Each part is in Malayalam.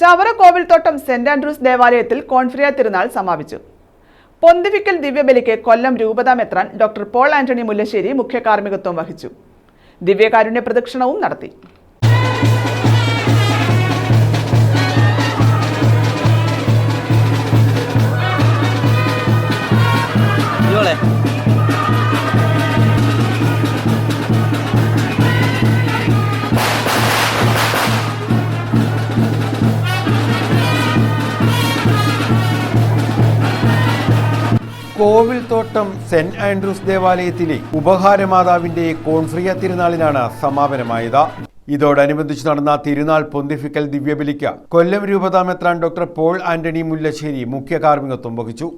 ചവറ കോവിൽത്തോട്ടം സെന്റ് ആൻഡ്രൂസ് ദേവാലയത്തിൽ കോൺഫ്രിയ തിരുനാൾ സമാപിച്ചു. പൊന്തിവിക്കൽ ദിവ്യബലിക്ക് കൊല്ലം രൂപതാ മെത്രാൻ ഡോക്ടർ പോൾ ആന്റണി മുല്ലശ്ശേരി മുഖ്യ കാർമ്മികത്വം വഹിച്ചു. ദിവ്യകാരുണ്യ പ്രദക്ഷിണവും നടത്തി. കോവിൽത്തോട്ടം സെന്റ് ആൻഡ്രൂസ് ദേവാലയത്തിലെ ഉപഹാരമാതാവിന്റെ കോൺഫ്രിയ തിരുനാളിനാണ് സമാപനമായത്. ഇതോടനുബന്ധിച്ച് നടന്ന തിരുനാൾ പൊന്തിഫിക്കൽ ദിവ്യബലിക്ക് കൊല്ലം രൂപതാമെത്രാൻ ഡോക്ടർ പോൾ ആന്റണി മുല്ലശ്ശേരി മുഖ്യ കാർമ്മികത്വം വഹിച്ചു.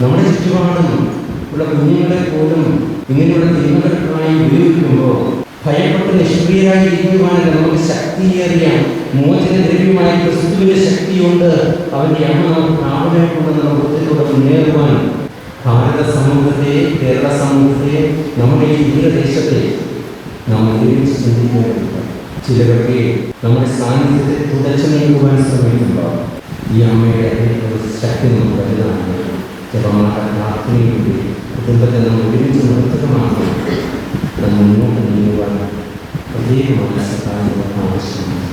നമ്മുടെ ചുറ്റുപാടും ഉള്ള കുഞ്ഞുങ്ങളെ പോലും ഇങ്ങനെയുള്ള തിന്മകൾക്കായി ഉപയോഗിക്കുമ്പോൾ ഭയപ്പെട്ട് നിഷ്ക്രിയരായി ഇരിക്കുവാനല്ല നമുക്ക് ശക്തിയേറിയ മോചന ദ്രവ്യമായ ക്രിസ്തുവിന്റെ ശക്തിയുണ്ട്. അവന്റെ അമ്മ നമുക്ക് പ്രാപനെ കൊണ്ട് നമ്മുടെ മുന്നേറുവാൻ ഭാരത സമൂഹത്തെ കേരള സമൂഹത്തെ നമ്മുടെ ഈ തീരദേശത്തെ നാം ഒരുമിച്ച് ചിന്തിക്കേണ്ടതുണ്ട്. ചിലരൊക്കെ നമ്മുടെ സാന്നിധ്യത്തെ തുടച്ചു നീക്കുവാൻ ശ്രമിക്കുമ്പോൾ ഈ അമ്മയുടെ ശക്തി നമുക്ക് വലുതാണ് ജപമാല പ്രാർത്ഥനയിലൂടെ കുടുംബത്തെ നമ്മൾ ഒരുമിച്ച് നിർത്തുകമാണ് നാം മുന്നോട്ട് നീങ്ങുവാൻ പ്രത്യേകമായ സഹായമുള്ള ആവശ്യമാണ്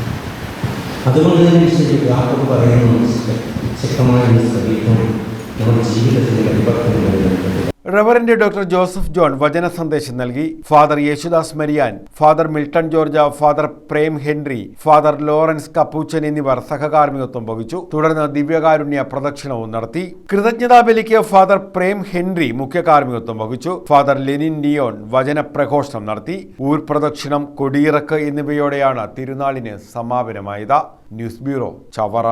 അതുകൊണ്ട് തന്നെ വിശുദ്ധ യാക്കോബ് പറയുന്ന ശക്തമായ സമീപം നമ്മുടെ ജീവിതത്തിന് പരിവർത്തനം വരുന്നുണ്ട് റവറന്റ് ഡോക്ടർ ജോസഫ് ജോൺ വചന സന്ദേശം നൽകി. Father Yesudas Mariyan father Milton George father Prem Henry father Lawrence Capuchin എന്നിവർ സഹകാർമ്മികത്വം വഹിച്ചു. തുടർന്ന് ദിവ്യകാരുണ്യ പ്രദക്ഷിണവും നടത്തി. കൃതജ്ഞതാ ബലിക്ക് ഫാദർ പ്രേം ഹെൻറി മുഖ്യ കാർമ്മികത്വം വഹിച്ചു. ഫാദർ ലെനിൻ ഡിയോൺ വചന പ്രഘോഷണം നടത്തി. ഊർപ്രദക്ഷിണം കൊടിയിറക്ക് എന്നിവയോടെയാണ് തിരുനാളിന് സമാപനമായത്. News bureau Chavara.